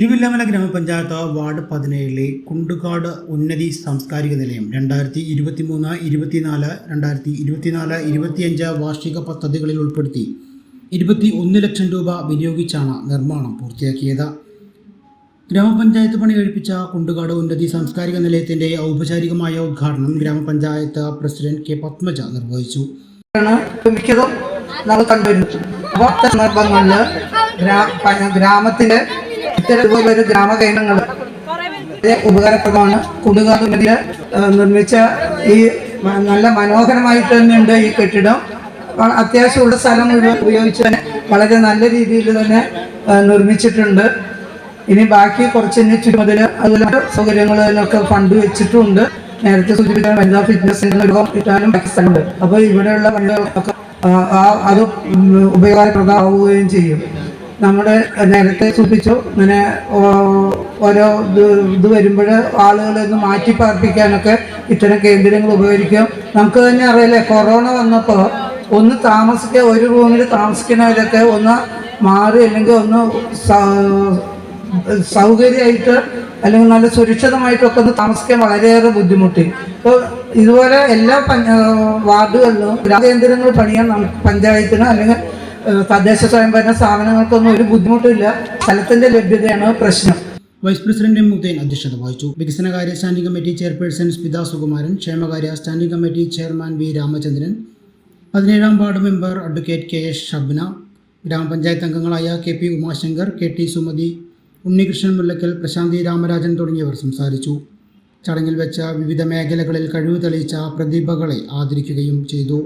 തിരുവില്ലാമല ഗ്രാമപഞ്ചായത്ത് വാർഡ് പതിനേഴിലെ കുണ്ടുകാട് ഉന്നതി സാംസ്കാരിക നിലയം രണ്ടായിരത്തി ഇരുപത്തി മൂന്ന് ഇരുപത്തിനാല് രണ്ടായിരത്തി ഇരുപത്തിനാല് ഇരുപത്തിയഞ്ച് വാർഷിക പദ്ധതികളിൽ ഉൾപ്പെടുത്തി ഇരുപത്തി ഒന്ന് ലക്ഷം രൂപ വിനിയോഗിച്ചാണ് നിർമ്മാണം പൂർത്തിയാക്കിയത്. ഗ്രാമപഞ്ചായത്ത് പണി കഴിപ്പിച്ച കുണ്ടുകാട് ഉന്നതി സാംസ്കാരിക നിലയത്തിന്റെ ഔപചാരികമായ ഉദ്ഘാടനം ഗ്രാമപഞ്ചായത്ത് പ്രസിഡന്റ് കെ പത്മജ നിർവഹിച്ചു. മിക്കതും അപ്പോൾ അത്തരം സന്ദർഭങ്ങളിൽ ഗ്രാ പ- ഗ്രാമത്തിൽ ഇത്തരത്തിലുള്ളൊരു ഗ്രാമകേന്ദ്രങ്ങൾ ഉപകാരപ്രദമാണ്. കുടുകാതുമതിൽ നിർമ്മിച്ച ഈ നല്ല മനോഹരമായിട്ട് തന്നെയുണ്ട് ഈ കെട്ടിടം. അത്യാവശ്യമുള്ള സ്ഥലം മുഴുവൻ ഉപയോഗിച്ച് തന്നെ വളരെ നല്ല രീതിയിൽ തന്നെ നിർമ്മിച്ചിട്ടുണ്ട്. ഇനി ബാക്കി കുറച്ച് തന്നെ ചുറ്റുമതിൽ അതുപോലെ സൗകര്യങ്ങൾ അതിനൊക്കെ ഫണ്ട് വെച്ചിട്ടുണ്ട്. നേരത്തെ സൂചിപ്പിച്ച വനിതാ ഫിറ്റ്നസ് ഇട്ടാലും സ്ഥലമുണ്ട്. അപ്പോൾ ഇവിടെയുള്ള ആ- അത് ഉപകാരപ്രദമാവുകയും ചെയ്യും. നമ്മുടെ നേരത്തെ സൂചിപ്പിച്ചു ഇങ്ങനെ ഓരോ ഇത് വരുമ്പോൾ ആളുകളെ ഒന്ന് മാറ്റി പാർപ്പിക്കാനൊക്കെ ഇത്തരം കേന്ദ്രങ്ങൾ ഉപകരിക്കും. നമുക്ക് തന്നെ അറിയില്ലേ കൊറോണ വന്നപ്പോൾ ഒന്ന് താമസിക്കുക ഒരു റൂമിൽ താമസിക്കുന്നവരൊക്കെ ഒന്ന് മാറി അല്ലെങ്കിൽ ഒന്ന് സൗകര്യമായിട്ട് അല്ലെങ്കിൽ നല്ല സുരക്ഷിതമായിട്ടൊക്കെ ഒന്ന് താമസിക്കാൻ വളരെയേറെ ബുദ്ധിമുട്ടി. അപ്പോൾ ഇതുപോലെ എല്ലാ വാർഡുകളിലും ഗ്രാമകേന്ദ്രങ്ങൾ പണിയാൻ നമുക്ക് പഞ്ചായത്തിന് അല്ലെങ്കിൽ തദ്ദേശ സ്വയംഭരണ സ്ഥാപനങ്ങൾക്കൊന്നും ഒരു ബുദ്ധിമുട്ടില്ല സ്ഥലത്തിന്റെ ലഭ്യതയാണ് പ്രശ്നം. വൈസ് പ്രസിഡന്റ് എം മുത്തേൻ അധ്യക്ഷത വഹിച്ചു. വികസനകാര്യ standing committee chairperson Smitha Sukumaran ക്ഷേമകാര്യ standing committee chairman V Ramachandran പതിനേഴാം ward member advocate K S Shabna ഗ്രാമപഞ്ചായത്ത് അംഗങ്ങളായ K P Umashankar K T Sumathi Unnikrishnan Mullakkal Prashanthi Ramarajan തുടങ്ങിയവർ സംസാരിച്ചു. ചടങ്ങിൽ വെച്ച വിവിധ മേഖലകളിൽ കഴിവ് തെളിയിച്ച പ്രതിഭകളെ ആദരിക്കുകയും ചെയ്തു.